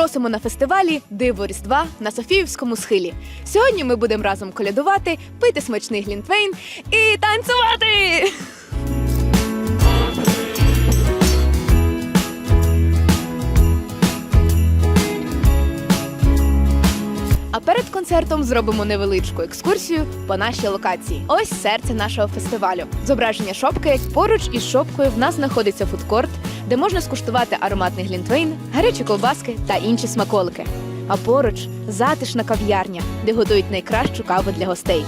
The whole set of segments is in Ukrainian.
Просимо на фестивалі Диво Різдва на Софіївському схилі. Сьогодні ми будемо разом колядувати, пити смачний глінтвейн і танцювати. А перед концертом зробимо невеличку екскурсію по нашій локації. Ось серце нашого фестивалю. Зображення шопки. Поруч із шопкою в нас знаходиться фудкорт, де можна скуштувати ароматний глінтвейн, гарячі ковбаски та інші смаколики. А поруч затишна кав'ярня, де готують найкращу каву для гостей.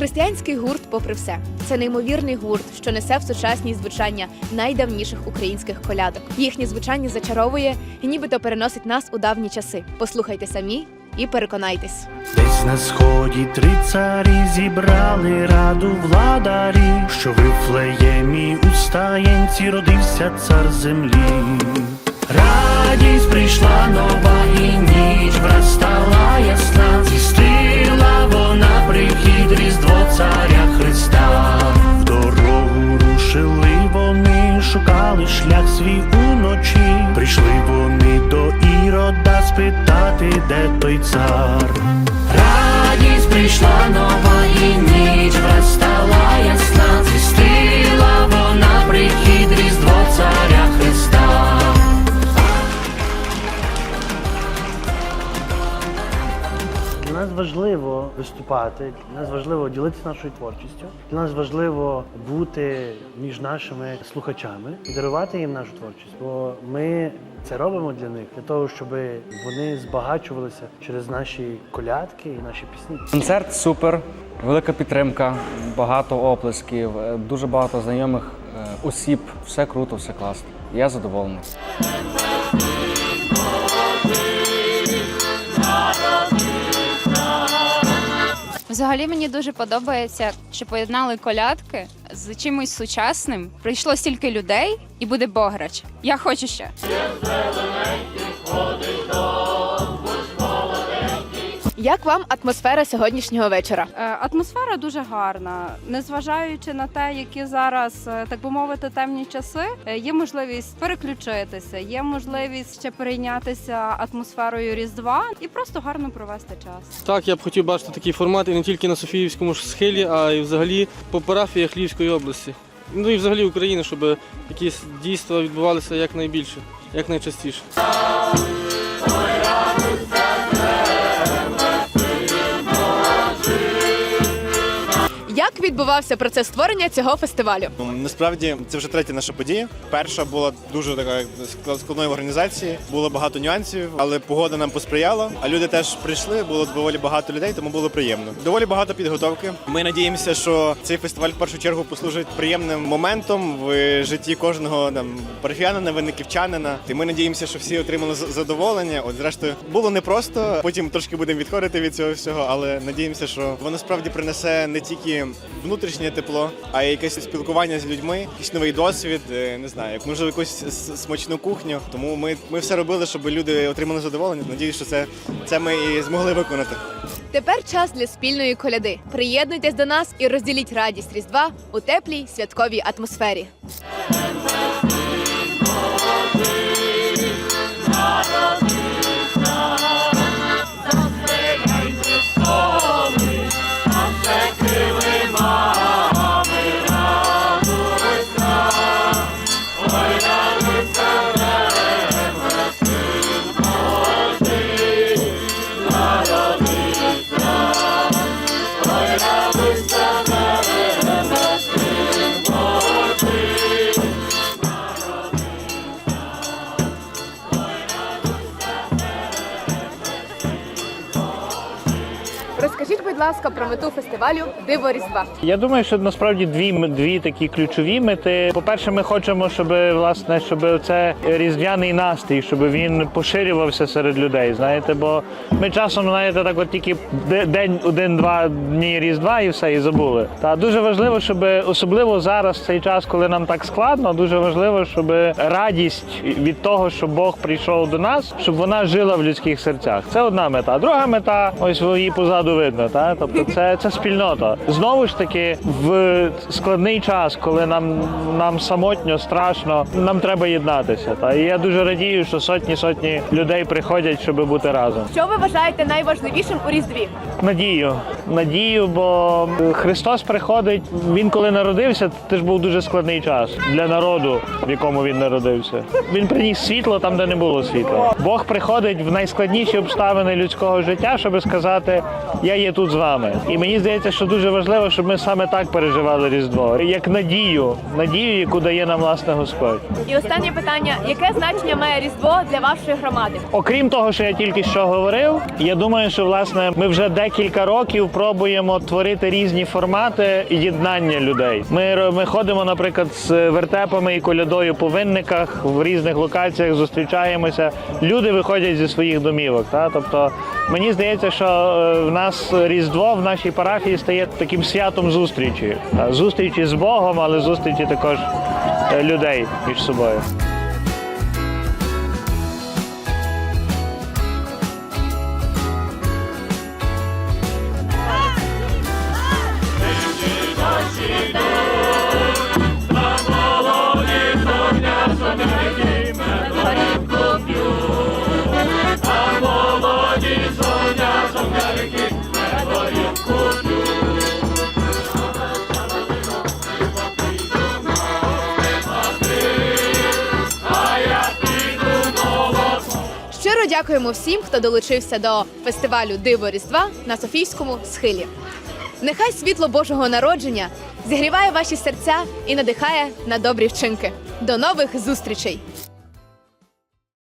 Християнський гурт, попри все, це неймовірний гурт, що несе в сучасність звучання найдавніших українських колядок. Їхнє звучання зачаровує і нібито переносить нас у давні часи. Послухайте самі і переконайтесь. Десь на сході три царі зібрали раду владарі, що в Вифлеємі у стаєнці родився цар землі. Радість прийшла нова і ніч враз спитати, де той цар. Важливо виступати, для нас важливо ділитися нашою творчістю. Для нас важливо бути між нашими слухачами і дарувати їм нашу творчість. Бо ми це робимо для них, для того, щоб вони збагачувалися через наші колядки і наші пісні. Концерт супер, велика підтримка, багато оплесків, е, дуже багато знайомих е, осіб. Все круто, все класно. Я задоволений. Взагалі мені дуже подобається, що поєднали колядки з чимось сучасним. Прийшло стільки людей і буде бограч. Я хочу ще. Як вам атмосфера сьогоднішнього вечора? Е, Атмосфера дуже гарна, незважаючи на те, які зараз, е, так би мовити, темні часи, е, є можливість переключитися, є можливість ще перейнятися атмосферою Різдва і просто гарно провести час. Так, я б хотів бачити такий формат і не тільки на Софіївському схилі, а й взагалі по парафіях Львівської області. Ну і взагалі України, щоб якісь дійства відбувалися якнайбільше, якнайчастіше. Відбувався процес створення цього фестивалю? Насправді це вже третя наша подія. Перша була дуже така склад- складною в організації. Було багато нюансів, але погода нам посприяла. А люди теж прийшли. Було доволі багато людей, тому було приємно. Доволі багато підготовки. Ми надіємося, що цей фестиваль в першу чергу послужить приємним моментом в житті кожного там парафіянина, винниківчанина. І ми надіємося, що всі отримали задоволення. От зрештою було непросто. Потім трошки будемо відходити від цього всього, але надіємося, що воно справді принесе не тільки внутрішнє тепло, а якесь спілкування з людьми, якийсь новий досвід. е, Не знаю, як можливо якусь смачну кухню. Тому ми, ми все робили, щоб люди отримали задоволення. Надіюсь, що це, це ми і змогли виконати. Тепер час для спільної коляди. Приєднуйтесь до нас і розділіть радість Різдва у теплій святковій атмосфері. Ласка, про мету фестивалю Диво Різдва. Я думаю, що насправді дві дві такі ключові мети. По-перше, ми хочемо, щоб власне, щоб це різдвяний настрій, щоб він поширювався серед людей. Знаєте, бо ми часом, знаєте, так от тільки де- день, один-два дні різдва і все, і забули. Та дуже важливо, щоб особливо зараз цей час, коли нам так складно, дуже важливо, щоб радість від того, що Бог прийшов до нас, щоб вона жила в людських серцях. Це одна мета. Друга мета, ось її позаду видно, Та? Тобто це, це спільнота. Знову ж таки, в складний час, коли нам, нам самотньо, страшно, нам треба єднатися. Та? І я дуже радію, що сотні сотні людей приходять, щоб бути разом. Що ви вважаєте найважливішим у Різдві? Надію, надію, бо Христос приходить. Він коли народився, це ж був дуже складний час для народу, в якому він народився. Він приніс світло там, де не було світла. Бог приходить в найскладніші обставини людського життя, щоб сказати: Я є тут з вами. І мені здається, що дуже важливо, щоб ми саме так переживали Різдво, як надію, надію, яку дає нам власне Господь. І останнє питання: яке значення має Різдво для вашої громади? Окрім того, що я тільки що говорив, я думаю, що власне ми вже декілька років пробуємо творити різні формати єднання людей. Ми, ми ходимо, наприклад, з вертепами і колядою по винниках в різних локаціях, зустрічаємося. Люди виходять зі своїх домівок. Та? Тобто мені здається, що е, в нас Різдво в нашій парафії стає таким святом зустрічі. Зустрічі з Богом, але зустрічі також е, людей між собою. Дякуємо всім, хто долучився до фестивалю Диво Різдва на Софійському схилі. Нехай світло Божого народження зігріває ваші серця і надихає на добрі вчинки. До нових зустрічей!